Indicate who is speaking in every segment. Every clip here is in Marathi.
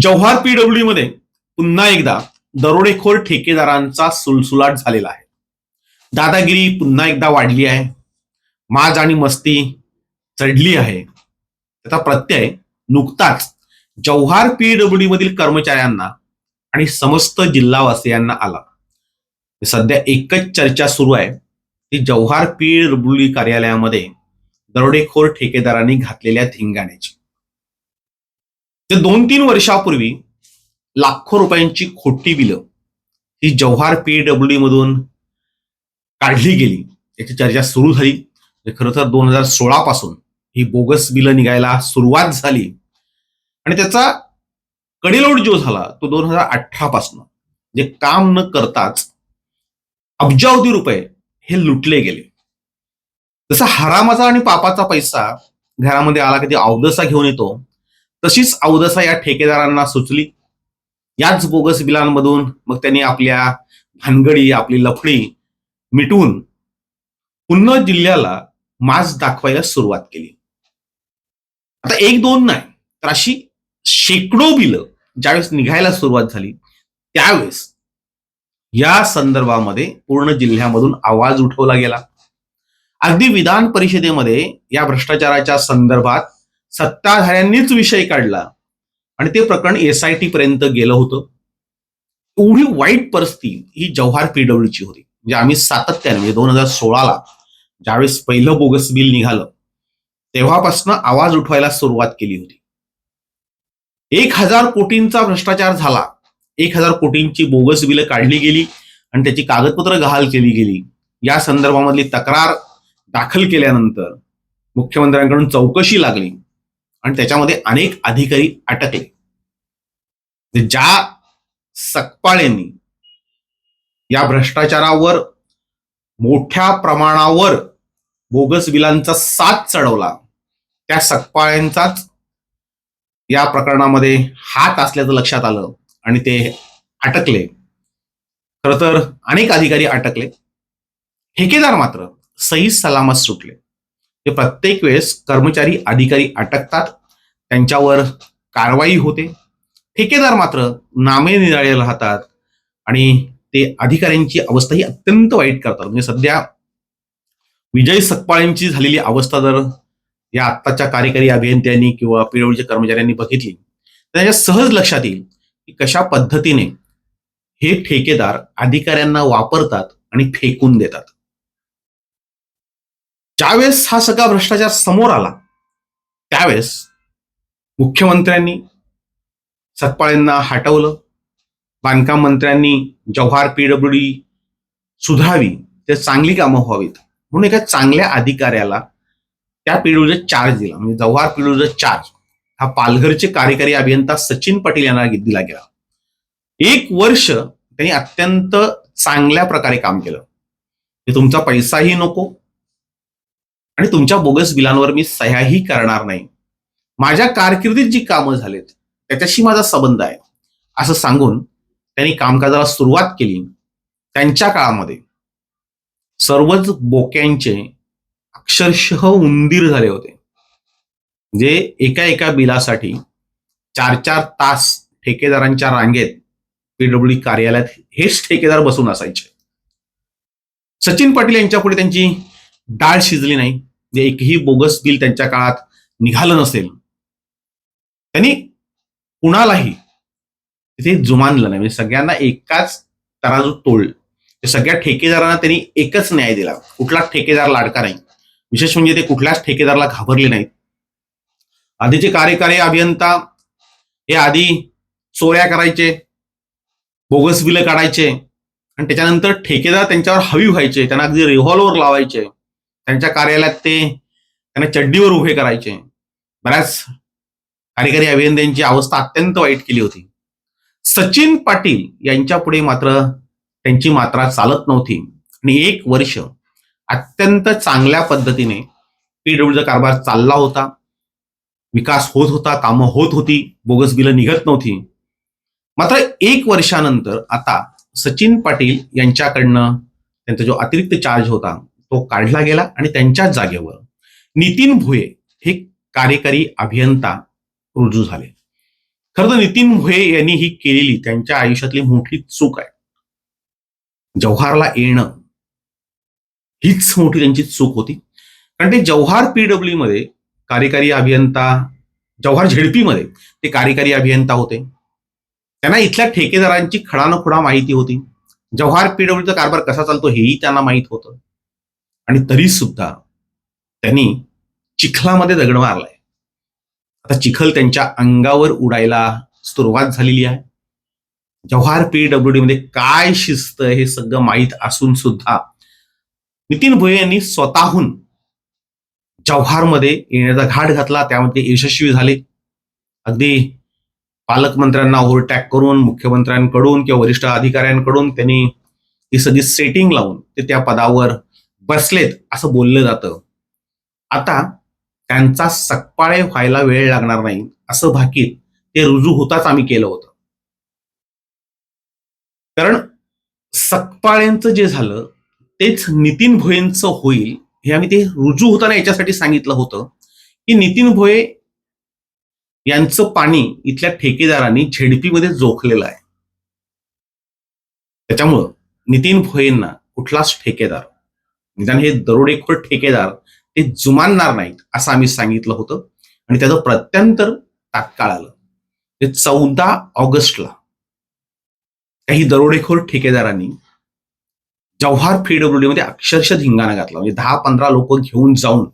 Speaker 1: जव्हार पीडब्ल्यू मध्ये पुन्हा एकदा दरोडेखोर ठेकेदारांचा सुलसुलाट झालेला आहे. दादागिरी पुन्हा एकदा वाढली आहे. माज आणि मस्ती चढली आहे. त्याचा प्रत्यय नुकताच जव्हार पीडब्ल्यू मधील कर्मचाऱ्यांना आणि समस्त जिल्हावासियांना आला. सध्या एकच चर्चा सुरू आहे ती जव्हार पीडब्ल्यू कार्यालयामध्ये दरोडेखोर ठेकेदारांनी घातलेल्या धिंगाण्याची. ते दोन तीन वर्षापूर्वी लाखो रुपयांची खोटी बिलं ही जव्हार पीडब्ल्यू मधून काढली गेली. याची चर्चा सुरू झाली. म्हणजे खरं तर दोन हजार सोळा पासून ही बोगस बिलं निघायला सुरुवात झाली. आणि त्याचा कडेलोट जो झाला तो दोन हजार अठरा पासून. जे काम न करताच अब्जावधी रुपये हे लुटले गेले. जसा हरामाचा आणि पापाचा पैसा घरामध्ये आला कधी अवदसा घेऊन येतो तशीच अवदसा या ठेकेदारांना सुचली. याच बोगस बिलांमधून मग त्यांनी आपल्या भानगडी आपली लफडी मिटवून पुन्हा जिल्ह्याला माज दाखवायला सुरुवात केली. आता एक दोन नाही तर अशी शेकडो बिलं ज्यावेळेस निघायला सुरुवात झाली त्यावेळेस या संदर्भामध्ये पूर्ण जिल्ह्यामधून आवाज उठवला गेला. अगदी विधान परिषदेमध्ये या भ्रष्टाचाराच्या संदर्भात सत्ताधाऱ्यांनीच विषय काढला. आणि ते प्रकरण एसआयटी पर्यंत गेलं होतं. एवढी वाईट परिस्थिती ही जव्हार पीडब्ल्यूची होती. म्हणजे आम्ही सातत्याने म्हणजे दोन हजार सोळाला ज्यावेळेस पहिलं बोगस बिल निघालं तेव्हापासून आवाज उठवायला सुरुवात केली होती. एक हजार कोटींचा भ्रष्टाचार झाला. एक हजार कोटींची बोगस बिलं काढली गेली आणि त्याची कागदपत्र गहाल केली गेली. या संदर्भामधली तक्रार दाखल केल्यानंतर मुख्यमंत्र्यांकडून चौकशी लागली. आणि त्याच्यामध्ये अनेक अधिकारी अटकले. म्हणजे ज्या सकपाळेंनी या भ्रष्टाचारावर मोठ्या प्रमाणावर बोगस बिलांचा साथ चढवला त्या सकपाळ्यांचाच या प्रकरणामध्ये हात असल्याचं लक्षात आलं आणि ते अटकले. खर तर अनेक अधिकारी अटकले. ठेकेदार मात्र सही सलामत सुटले. ते प्रत्येक वेळेस कर्मचारी अधिकारी अटकतात त्यांच्यावर कारवाई होते. ठेकेदार मात्र नामे निराळे राहतात आणि ते अधिकाऱ्यांची अवस्था ही अत्यंत वाईट करतात. म्हणजे सध्या विजय सकपाळेंची झालेली अवस्था जर या आत्ताच्या कार्यकारी अभियंत्यांनी किंवा पिळवळीच्या कर्मचाऱ्यांनी बघितली तर त्याच्या सहज लक्षात येईल की कशा पद्धतीने हे ठेकेदार अधिकाऱ्यांना वापरतात आणि फेकून देतात. ज्यावेळेस हा सगळा भ्रष्टाचार समोर आला त्यावेळेस मुख्यमंत्र्यांनी सतपाळेंना हटवलं बांधकाम मंत्र्यांनी जव्हार पीडब्ल्यूडी सुधारावी ते चांगली कामं व्हावीत. म्हणून एका चांगल्या अधिकाऱ्याला त्या पीडब्ल्यूचा चार्ज दिला. म्हणजे जव्हार पीडब्ल्यूचा चार्ज हा पालघरचे कार्यकारी अभियंता सचिन पटेल यांना दिला गेला. एक वर्ष त्यांनी अत्यंत चांगल्या प्रकारे काम केलं. तुमचा पैसाही नको आणि तुमच्या बोगस बिलांवर मी सह्याही करणार नाही. माझ्या कारकिर्दीत जी कामं झालीत त्याच्याशी माझा संबंध आहे. असं सांगून त्यांनी कामकाजाला सुरुवात केली. त्यांच्या काळामध्ये सर्वच बोक्यांचे अक्षरशः उंदीर झाले होते. जे एका एका बिलासाठी चार चार तास ठेकेदारांच्या रांगेत पीडब्ल्यू कार्यालयात हेच ठेकेदार बसून असायचे. सचिन पाटील यांच्या पुढे त्यांची डाळ शिजली नाही. जे एकही बोगस बिल त्यांच्या काळात निघालं नसेल त्यांनी कुणालाही तिथे जुमानलं नाही. म्हणजे सगळ्यांना एकाच तराजू तोळ म्हणजे सगळ्या ठेकेदारांना त्यांनी एकच न्याय दिला. कुठलाच ठेकेदार लाडका नाही. विशेष म्हणजे ते कुठल्याच ठेकेदाराला घाबरले नाहीत. आधीचे कार्यकारी अभियंता हे आधी चोऱ्या करायचे बोगस बिलं काढायचे आणि त्याच्यानंतर ठेकेदार त्यांच्यावर हवी व्हायचे त्यांना अगदी रिव्हॉल्वर लावायचे. त्यांच्या कार्यालयात ते त्यांना चड्डीवर उभे करायचे. बऱ्याच कार्यकारी अभियंत्यांची अवस्था अत्यंत वाईट केली होती. सचिन पाटील यांच्या पुढे मात्र त्यांची मात्रा चालत नव्हती. आणि एक वर्ष अत्यंत चांगल्या पद्धतीने पीडब्ल्यूचा कारभार चालला होता. विकास होत होता कामं होत होती बोगस बिलं निघत नव्हती. मात्र एक वर्षानंतर आता सचिन पाटील यांच्याकडनं त्यांचा जो अतिरिक्त चार्ज होता तो काढला गेला आणि त्यांच्याच जागेवर नितीन भुये हे कार्यकारी अभियंता रुजू झाले. खरं तर नितीन भुये यांनी ही केलेली त्यांच्या आयुष्यातली मोठी चूक आहे. जव्हारला येणं हीच मोठी त्यांची चूक होती. कारण ते जव्हार पीडब्ल्यू मध्ये कार्यकारी अभियंता जव्हार झेडपीमध्ये ते कार्यकारी अभियंता होते. त्यांना इथल्या ठेकेदारांची खडानखुडा माहिती होती. जव्हार पीडब्ल्यूचा कारभार कसा चालतो हेही त्यांना माहीत होतं. आणि तरी सुद्धा त्यांनी चिखलामध्ये दगड मारलाय. आता चिखल त्यांच्या अंगावर उडायला सुरुवात झालेली आहे. जव्हार पीडब्ल्यूडी मध्ये काय शिस्त हे सगळं माहीत असून सुद्धा नितीन भोये यांनी स्वतःहून जव्हारमध्ये येण्याचा घाट घातला. त्यामध्ये यशस्वी झाले. अगदी पालकमंत्र्यांना ओव्हरटॅक करून मुख्यमंत्र्यांकडून किंवा वरिष्ठ अधिकाऱ्यांकडून त्यांनी ही सगळी सेटिंग लावून ते त्या पदावर बसलेत असं बोललं जातं. आता त्यांचा सकपाळे व्हायला वेळ लागणार नाही असं भाकीत ते रुजू होताच आम्ही केलं होतं. कारण सकपाळ्यांचं जे झालं तेच नितीन भोयेंचं होईल हे आम्ही ते रुजू होताना याच्यासाठी सांगितलं होतं की नितीन भोये यांचं पाणी इथल्या ठेकेदारांनी झेडपीमध्ये जोखलेलं आहे. त्याच्यामुळं नितीन भोयेंना कुठलाच ठेकेदार निदान हे दरोडेखोर ठेकेदार ते जुमानणार नाहीत असं आम्ही सांगितलं होतं. आणि त्याचं प्रत्यंतर तात्काळ आलं. ते चौदा ऑगस्टला काही दरोडेखोर ठेकेदारांनी जव्हार पीडब्ल्यूडी मध्ये अक्षरशः धिंगाणा घातला. म्हणजे दहा पंधरा लोक घेऊन जाऊन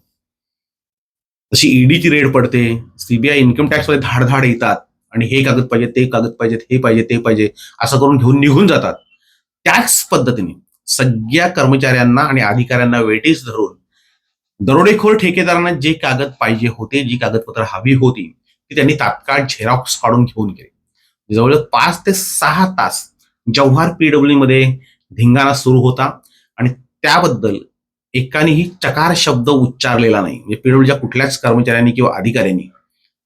Speaker 1: जशी ईडीची रेड पडते सीबीआय इन्कम टॅक्समध्ये धाडधाड येतात. आणि हे कागद पाहिजे ते कागद पाहिजेत हे पाहिजे ते पाहिजे असं करून घेऊन निघून जातात. त्याच पद्धतीने सगळ्या कर्मचाऱ्यांना आणि अधिकाऱ्यांना वेटीस धरून दरोडेखोर ठेकेदारांना जे कागद पाहिजे होते जी कागदपत्र हवी होती ती त्यांनी तात्काळ झेरॉक्स काढून घेऊन गेले. जवळजवळ पाच ते सहा तास जव्हार पीडब्ल्यू मध्ये धिंगाणा सुरू होता आणि त्याबद्दल एकानेही चकार शब्द उच्चारलेला नाही. म्हणजे पीडब्ल्यूच्या कुठल्याच कर्मचाऱ्यांनी किंवा अधिकाऱ्यांनी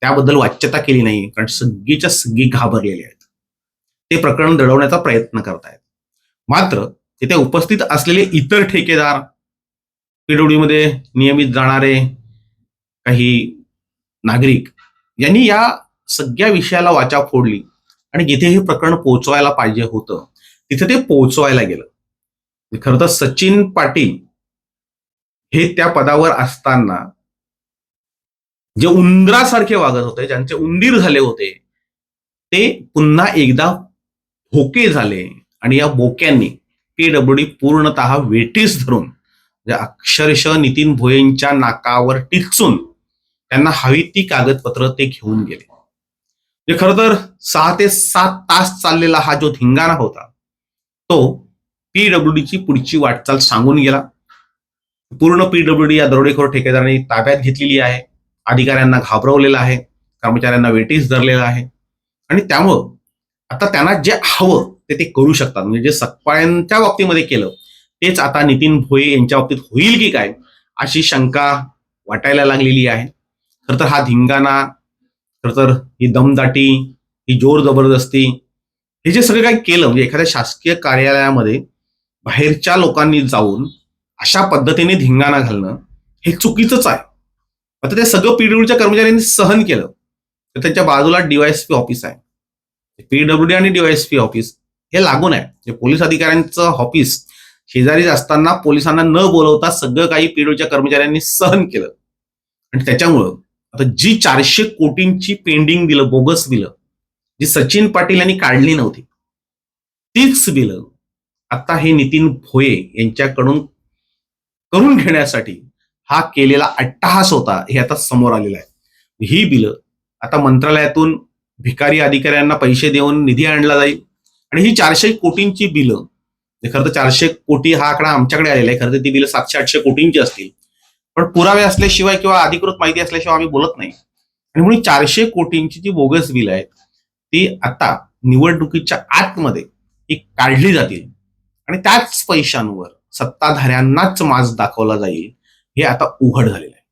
Speaker 1: त्याबद्दल वाच्यता केली नाही कारण सगळीच्या सगळी घाबरलेली आहेत. ते प्रकरण दडवण्याचा प्रयत्न करतायत. मात्र तिथे उपस्थित असलेले इतर ठेकेदार पीडब्ल्यू मध्ये नियमित जाणारे काही नागरिक यांनी या सगळ्या विषयाला वाचा फोडली. आणि जिथे हे प्रकरण पोहोचवायला पाहिजे होतं तिथे ते पोहोचवायला गेलं. खरं तर सचिन पाटील हे त्या पदावर असताना जे उंदरासारखे वागत होते ज्यांचे उंदीर झाले होते ते पुन्हा एकदा भोके झाले. आणि या बोक्यांनी पीडब्ल्यूडी पूर्णतः वेटीस धरून म्हणजे अक्षरशः नितीन भोयेंच्या नाकावर टिचून त्यांना हवी ती कागदपत्र ते घेऊन गेले. म्हणजे खरं तर सहा ते सात तास चाललेला हा जो धिंगाणा होता तो पीडब्ल्यूडीची पुढची वाटचाल सांगून गेला. पूर्ण पीडब्ल्यूडी या दरोडेखोर ठेकेदारांनी ताब्यात घेतलेली आहे अधिकाऱ्यांना घाबरवलेलं आहे कर्मचाऱ्यांना वेटीस धरलेलं आहे. आणि त्यामुळं आता त्यांना जे हवं ते ते करू शकतात. म्हणजे जे सकपाळ्यांच्या बाबतीमध्ये केलं तेच आता नितीन भोये यांच्या बाबतीत होईल की काय अशी शंका वाटायला लागलेली आहे. खरं तर हा धिंगाणा खरं तर ही दमदाटी ही जोर जबरदस्ती हे जे सगळं काही केलं म्हणजे एखाद्या शासकीय कार्यालयामध्ये बाहेरच्या लोकांनी जाऊन अशा पद्धतीने धिंगाणा घालणं हे चुकीचंच आहे. आता ते सगळं पीडब्ल्यूडीच्या कर्मचाऱ्यांनी सहन केलं तर त्यांच्या बाजूला डीवायएसपी ऑफिस आहे. पीडब्ल्यूडी आणि डीवायएसपी ऑफिस हे लागून आहे. पोलीस अधिकाऱ्यांचं ऑफिस शेजारीच असताना पोलिसांना न बोलवता सगळं काही पीडब्ल्यूच्या कर्मचाऱ्यांनी सहन केलं. आणि त्याच्यामुळं आता जी चारशे कोटींची पेंडिंग बिलं बोगस बिलं जी सचिन पाटील यांनी काढली नव्हती तीच बिलं आता हे नितीन भोये यांच्याकडून करून घेण्यासाठी हा केलेला अट्टहास होता हे आता समोर आलेलं आहे. ही बिलं आता मंत्रालयातून भिकारी अधिकाऱ्यांना पैसे देऊन निधी आणला जाईल. आणि ही चारशे कोटींची बिलं. खरं तर चारशे कोटी हा आकडा आमच्याकडे आलेला आहे. खरं तर ती बिलं सातशे आठशे कोटींची असतील. पण पुरावे असल्याशिवाय किंवा अधिकृत माहिती असल्याशिवाय आम्ही बोलत नाही. आणि म्हणून चारशे कोटींची जी बोगस बिल आहेत ती आता निवडणुकीच्या आतमध्ये ही काढली जातील. आणि त्याच पैशांवर सत्ताधाऱ्यांनाच माज दाखवला जाईल हे आता उघड झालेलं आहे.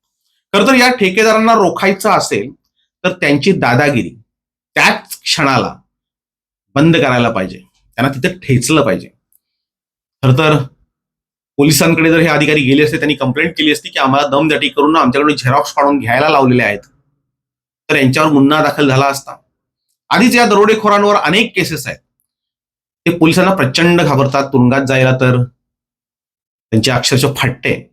Speaker 1: खरं तर या ठेकेदारांना रोखायचं असेल तर त्यांची दादागिरी त्याच क्षणाला बंद करायला पाहिजे. त्यांना तिथे ठेचलं पाहिजे. खरं तर पोलिसांकडे जर हे अधिकारी गेले असते त्यांनी कंप्लेंट केली असती की आम्हाला दमदाटी करून आमच्याकडून झेरॉक्स काढून घ्यायला लावलेले आहेत. तर यांच्यावर गुन्हा दाखल झाला असता. आधीच या दरोडेखोरांवर अनेक केसेस आहेत. ते पोलिसांना प्रचंड घाबरतात. तुरुंगात जायला तर त्यांचे अक्षरशः फाटते.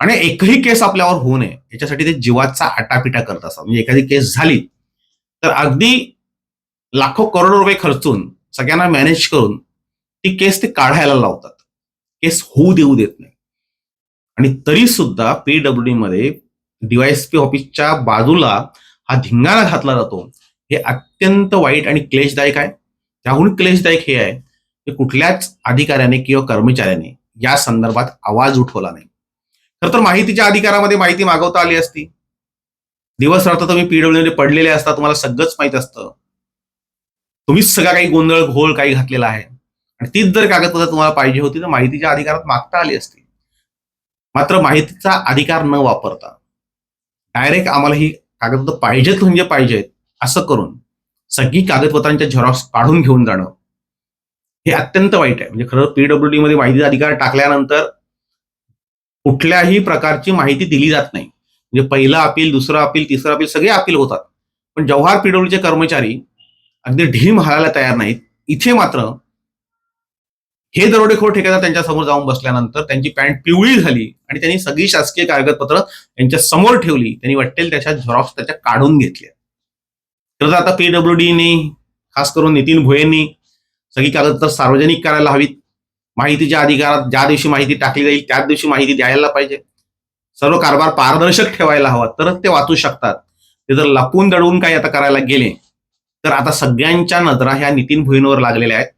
Speaker 1: आणि एकही केस आपल्यावर होऊ नये. याच्यासाठी ते जीवाचा आटापिटा करत असतात. म्हणजे एखादी केस झाली तर अगदी लाखो करोडो रुपये खर्चून सगळ्यांना मॅनेज करून ती केस ते काढायला लावतात. केस होऊ देऊ देत नाही. आणि तरी सुद्धा पीडब्ल्यूडी मध्ये डीवायएसपी ऑफिसच्या बाजूला हा धिंगाणा घातला जातो. हे अत्यंत वाईट आणि क्लेशदायक आहे. त्याहून क्लेशदायक हे आहे की कुठल्याच अधिकाऱ्याने किंवा कर्मचाऱ्याने या संदर्भात आवाज उठवला नाही. खर तर माहितीच्या अधिकारामध्ये माहिती मागवता आली असती. दिवस रात्र तुम्ही पीडब्ल्यू पडलेले असता तुम्हाला सगळंच माहीत असतं. तुम्हीच सगळा काही गोंधळ घोळ काही घातलेला आहे. आणि तीच जर कागदपत्र तुम्हाला पाहिजे होती तर माहितीच्या अधिकारात मागता आली असती. मात्र माहितीचा अधिकार न वापरता डायरेक्ट आम्हाला ही कागदपत्र पाहिजेत म्हणजे पाहिजेत असं करून सगळी कागदपत्रांच्या झेरॉक्स काढून घेऊन जाणं हे अत्यंत वाईट आहे. म्हणजे खरं पीडब्ल्यूडी मध्ये माहितीचा अधिकार टाकल्यानंतर कुठल्याही प्रकारची माहिती दिली जात नाही. म्हणजे पहिलं अपील दुसरं अपील तिसरं अपील सगळे अपील होतात. पण जव्हार पीडब्ल्यूचे कर्मचारी अगदी ढीम हालायला तयार नाहीत. इथे मात्र हे दरोडेखोर ठेकेदार त्यांच्यासमोर जाऊन बसल्यानंतर त्यांची पॅन्ट पिवळी झाली आणि त्यांनी सगळी शासकीय कागदपत्र त्यांच्यासमोर ठेवली. त्यांनी वाटेल त्याच्या झेरॉक्स त्याच्या काढून घेतल्या. तर आता पीडब्ल्यूडीने खास करून नितीन भोयेंनी सगळी कागदपत्र सार्वजनिक करायला हवीत. माहितीच्या अधिकारात ज्या दिवशी माहिती टाकली जाईल त्याच दिवशी माहिती द्यायला पाहिजे. सर्व कारभार पारदर्शक ठेवायला हवा तरच ते वाचू शकतात. ते जर लपून दडवून काही आता करायला गेले तर आता सगळ्यांच्या नजरा ह्या नितीन भोईंवर लागलेल्या आहेत.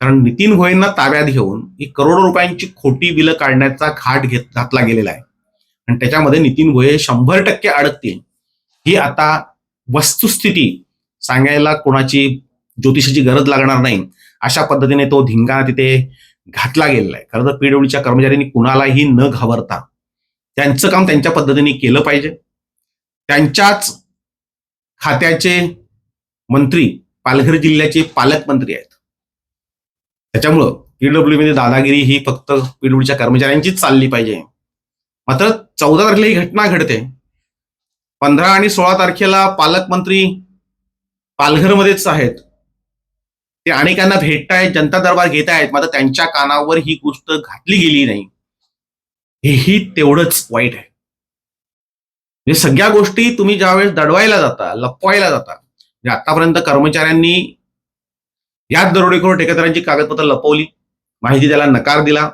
Speaker 1: कारण नितीन भोईंना ताब्यात घेऊन ही करोडो रुपयांची खोटी बिलं काढण्याचा घाट घेत घातला गेलेला आहे. आणि त्याच्यामध्ये नितीन भोये शंभर टक्के अडकतील. ही आता वस्तुस्थिती सांगायला कोणाची ज्योतिषाची गरज लागणार नाही. अशा पद्धतीने तो धिंगा तिथे घातला गेलेला आहे. खरं तर पीडब्ल्यूच्या कर्मचाऱ्यांनी कुणालाही न घाबरता त्यांचं काम त्यांच्या पद्धतीने केलं पाहिजे. त्यांच्याच खात्याचे मंत्री पालघर जिल्ह्याचे पालकमंत्री आहेत. त्याच्यामुळं पीडब्ल्यू मध्ये दादागिरी ही फक्त पीडब्ल्यूच्या कर्मचाऱ्यांचीच चालली पाहिजे. मात्र चौदा तारखेला ही घटना घडते. पंधरा आणि सोळा तारखेला पालकमंत्री पालघरमध्येच आहेत. ते अनेकांना भेटतायत जनता दरबार घेत आहेत मात्र त्यांच्या कानावर ही गोष्ट घातली गेली नाही. हेही तेवढंच वाईट आहे. म्हणजे सगळ्या गोष्टी तुम्ही ज्यावेळेस दडवायला जाता लपवायला जाता म्हणजे आतापर्यंत कर्मचाऱ्यांनी याच दरोडेखोर ठेकेदारांची कागदपत्र लपवली माहिती द्यायला नकार दिला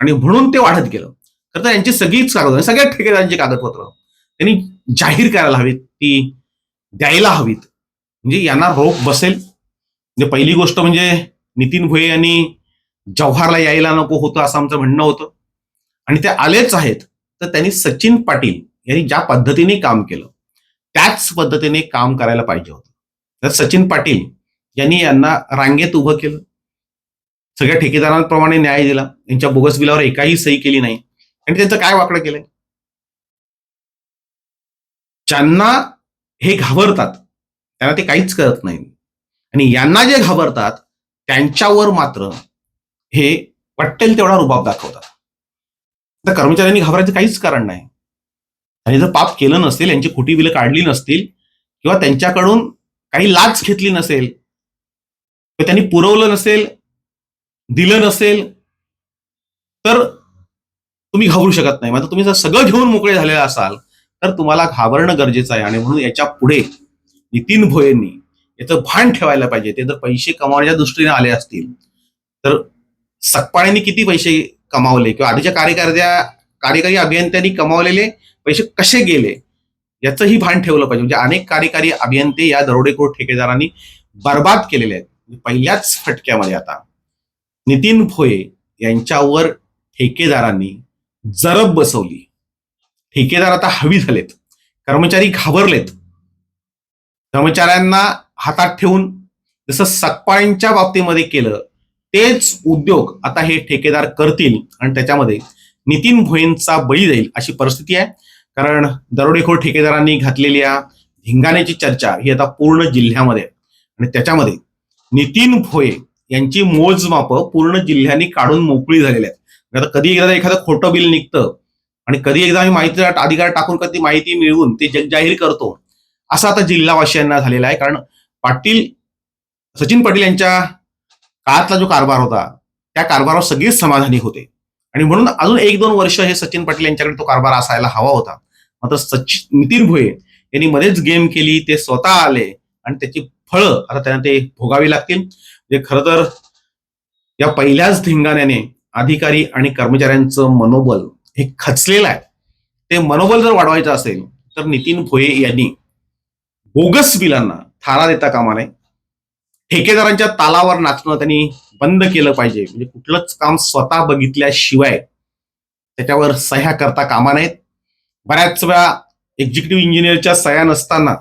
Speaker 1: आणि म्हणून ते वाढत गेलं. तर यांची सगळीच कागद सगळ्या ठेकेदारांची कागदपत्र त्यांनी जाहीर करायला हवीत ती द्यायला हवीत. म्हणजे यांना रोख बसेल. म्हणजे पहिली गोष्ट म्हणजे नितीन भुये यांनी जव्हारला यायला नको होतं असं आमचं म्हणणं होतं. आणि ते आलेच आहेत. तर त्यांनी सचिन पाटील यांनी ज्या पद्धतीने काम केलं त्याच पद्धतीने काम करायला पाहिजे होतं. तर सचिन पाटील यांनी यांना रांगेत उभं केलं सगळ्या ठेकेदारांप्रमाणे न्याय दिला यांच्या बोगस बिलावर एकाही सही केली नाही आणि त्यांचं काय वाकडं केलंय? ज्यांना हे घाबरतात त्यांना ते काहीच करत नाही. आणि यांना जे घाबरतात त्यांच्यावर मात्र हे वाटेल तेवढा रुबाब दाखवतात. तर कर्मचाऱ्यांनी घाबरायचं काहीच कारण नाही. आणि जर पाप केलं नसेल यांची खोटी बिलं काढली नसतील किंवा त्यांच्याकडून काही लाच घेतली नसेल किंवा त्यांनी पुरवलं नसेल दिलं नसेल तर तुम्ही घाबरू शकत नाही. मात्र तुम्ही जर सगळं घेऊन मोकळे झालेले असाल तर तुम्हाला घाबरणं गरजेचं आहे. आणि म्हणून याच्यापुढे नितीन भोयेंनी याचं भान ठेवायला पाहिजे. ते जर पैसे कमावण्याच्या दृष्टीने आले असतील तर सकपाळ्यांनी किती पैसे कमावले? किंवा आधीच्या कार्यकर्त्या कार्यकारी अभियंत्यांनी कमावलेले पैसे कसे गेले? याचंही भान ठेवलं पाहिजे. म्हणजे अनेक कार्यकारी अभियंते या दरोडेखोर ठेकेदारांनी बर्बाद केलेले आहेत. पहिल्याच फटक्यामध्ये आता. नितीन भोये यांच्यावर ठेकेदारांनी जरब बसवली. ठेकेदार आता हवी झालेत. कर्मचारी घाबरलेत. कर्मचाऱ्यांना हातात ठेवून जसं सकपाळींच्या बाबतीमध्ये केलं तेच उद्योग आता हे ठेकेदार करतील आणि त्याच्यामध्ये नितीन भोईंचा बळी जाईल अशी परिस्थिती आहे. कारण दरोडेखोर ठेकेदारांनी घातलेल्या धिंगाण्याची चर्चा ही आता पूर्ण जिल्ह्यामध्ये आणि त्याच्यामध्ये नितीन भोये यांची मोजमाप पूर्ण जिल्ह्यांनी काढून मोकळी झालेली आहेत. आता कधी एकदा एखादं खोटं बिल निघतं आणि कधी एकदा आम्ही माहिती अधिकार टाकून कधी माहिती मिळवून ते जग जाहीर करतो असं आता जिल्हावासियांना झालेला आहे. कारण पाटील सचिन पाटील यांच्या काळातला जो कारभार होता त्या कारभारावर सगळेच समाधानी होते. आणि म्हणून अजून एक दोन वर्ष हे सचिन पाटील यांच्याकडे तो कारभार असायला हवा होता. मात्र सचिन नितीन भोये यांनी मध्येच गेम केली ते स्वतः आले आणि त्याची फळं आता त्यांना ते भोगावी लागतील. म्हणजे खरं तर या पहिल्याच धिंगाण्याने अधिकारी आणि कर्मचाऱ्यांचं मनोबल हे खचलेलं आहे. ते मनोबल जर वाढवायचं असेल तर नितीन भोये यांनी बोगस बिलांना थारा देता कामा नये. ठेकेदारांच्या तालावर नाचणं त्यांनी बंद केलं पाहिजे. म्हणजे कुठलंच काम स्वतः बघितल्याशिवाय त्याच्यावर सह्या करता कामा नाहीत बऱ्याच वेळा एक्झिक्युटिव्ह इंजिनियरच्या सह्या नसताना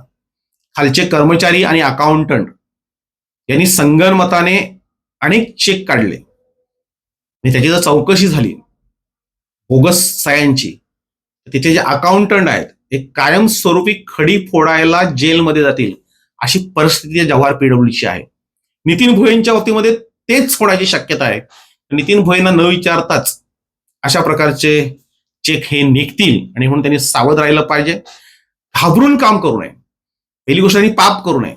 Speaker 1: खालचे कर्मचारी आणि अकाउंटंट यांनी संगणमताने अनेक चेक काढले. आणि त्याची जर चौकशी झाली बोगस सह्यांची तिथे जे अकाउंटंट आहेत हे कायमस्वरूपी खडी फोडायला जेलमध्ये जातील अशी परिस्थिती जव्हार पीडब्ल्यूची आहे. नितीन भोयेंच्या बाबतीमध्ये तेच होण्याची शक्यता आहे. नितीन भोयेंना न विचारताच अशा प्रकारचे चेक हे निघतील आणि म्हणून त्यांनी सावध राहिलं पाहिजे. घाबरून काम करू नये. पहिली गोष्ट त्यांनी पाप करू नये.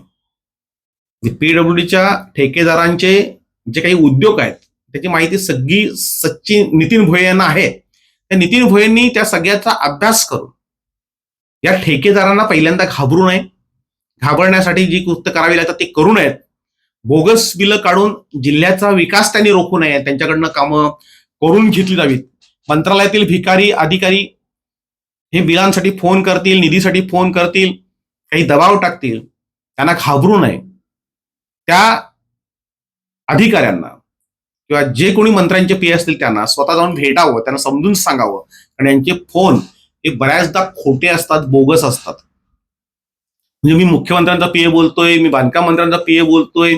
Speaker 1: पीडब्ल्यूडीच्या ठेकेदारांचे जे काही उद्योग आहेत त्याची माहिती सगळी सचिन नितीन भोये यांना आहे. त्या नितीन भोयेंनी त्या सगळ्याचा अभ्यास करून या ठेकेदारांना पहिल्यांदा घाबरू नये. घाबरण्यासाठी जी कृत्य करावी लागतात ते करू नयेत. बोगस बिलं काढून जिल्ह्याचा विकास त्यांनी रोखू नये. त्यांच्याकडनं कामं करून घेतली जावीत. मंत्रालयातील भिकारी अधिकारी हे बिलांसाठी फोन करतील निधीसाठी फोन करतील काही दबाव टाकतील त्यांना घाबरू नये. त्या अधिकाऱ्यांना किंवा जे कोणी मंत्र्यांचे पी असतील त्यांना स्वतः जाऊन भेटावं त्यांना समजून सांगावं. आणि यांचे फोन हे बऱ्याचदा खोटे असतात बोगस असतात. म्हणजे मी मुख्यमंत्र्यांचा पीए बोलतोय मी बांधकाम मंत्र्यांचा पीए बोलतोय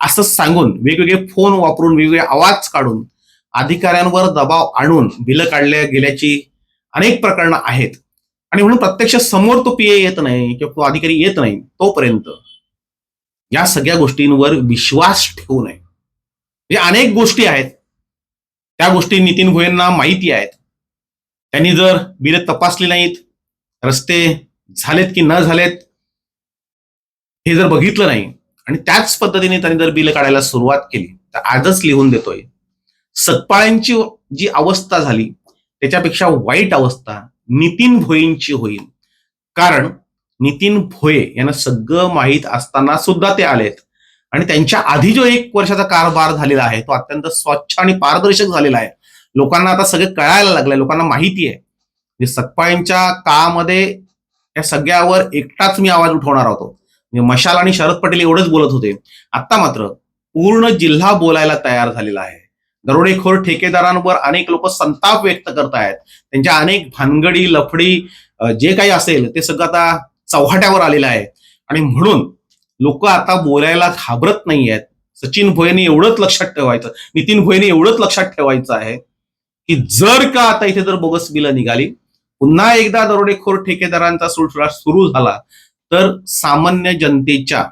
Speaker 1: असं सांगून वेगवेगळे फोन वापरून वेगवेगळे आवाज काढून अधिकाऱ्यांवर दबाव आणून बिलं काढल्या गेल्याची अनेक प्रकरणं आहेत. आणि म्हणून प्रत्यक्ष समोर तो पीए येत नाही किंवा तो अधिकारी येत नाही तोपर्यंत या सगळ्या गोष्टींवर विश्वास ठेवू नये. म्हणजे अनेक गोष्टी आहेत. त्या गोष्टी नितीन भोयेंना माहिती आहेत. त्यांनी जर बिलं तपासली नाहीत रस्ते झालेत की न झालेत हे जर बघितलं नाही आणि त्याच पद्धतीने त्यांनी जर बिलं काढायला सुरुवात केली तर आजच लिहून देतोय. सतपाळ्यांची जी अवस्था झाली त्याच्यापेक्षा वाईट अवस्था नितीन भोईंची होईल. कारण नितीन भोये यांना सगळं माहीत असताना सुद्धा ते आलेत. आणि त्यांच्या आधी जो एक वर्षाचा कारभार झालेला आहे तो अत्यंत स्वच्छ आणि पारदर्शक झालेला आहे. लोकांना आता सगळं कळायला लागलंय लोकांना माहिती आहे. म्हणजे सतपाळ्यांच्या काळामध्ये या सगळ्यावर एकटाच मी आवाज उठवणार होतो. मशाल आणि शरद पटेल एवढंच बोलत होते. आता मात्र पूर्ण जिल्हा बोलायला तयार झालेला आहे. दरोडेखोर ठेकेदारांवर अनेक लोक संताप व्यक्त करतायत त्यांच्या अनेक भानगडी लफडी जे काही असेल ते सगळं आता चव्हाट्यावर आलेलं आहे. आणि म्हणून लोक आता बोलायला घाबरत नाही आहेत सचिन भोयेने एवढंच लक्षात ठेवायचं नितीन भोयेने एवढंच लक्षात ठेवायचं आहे की जर का आता इथे जर बोगस बिलं निघाली पुन्हा एकदा दरोडेखोर ठेकेदारांचा सुरसुरा सुरू झाला तर सामान्य जनतेच्या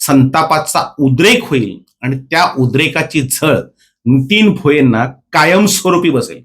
Speaker 1: संतापाचा उद्रेक होईल आणि त्या उद्रेकाची झळ नितीन भोयेंना कायमस्वरूपी बसेल.